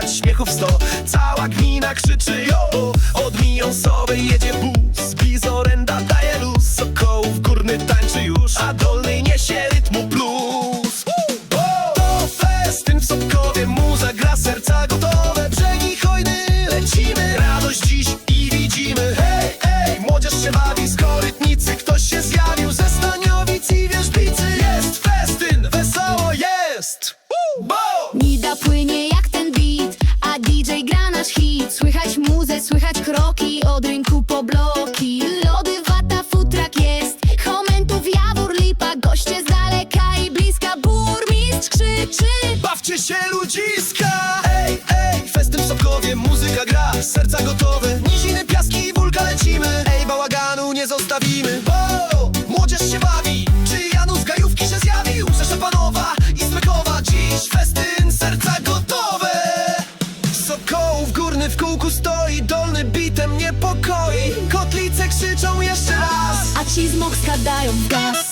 słychać śmiechów sto. Cała gmina krzyczy jo Od Mijąsowej jedzie bus Bizorenda Bawcie się ludziska. Ej, ej, festyn w Sopkowie, muzyka gra Serca gotowe, niziny, piaski, wulka lecimy. Ej, bałaganu nie zostawimy. Bo młodzież się bawi. Czy Janus Gajówki się zjawił? Ze Szepanowa i Smykowa. Dziś festyn, serca gotowe. Sokołów górny w kółku stoi Dolny bitem niepokoi. Kotlice krzyczą jeszcze raz. A ci z Mokska dają gaz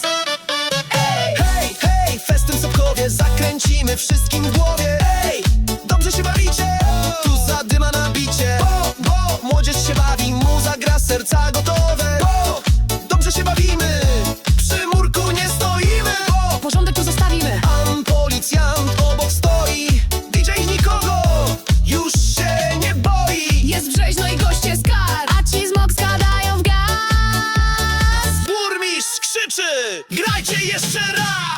Zakręcimy wszystkim w głowie. Ej, dobrze się bawicie? Tu zadyma na bicie Bo, bo, młodzież się bawi Muza gra, serca gotowe. Bo, dobrze się bawimy Przy murku nie stoimy. Bo, Porządek tu zostawimy. Pan policjant obok stoi. DJ nikogo już się nie boi. Jest brzeźno i goście z kar A ci z Mokska dają w gaz. Burmistrz krzyczy Grajcie jeszcze raz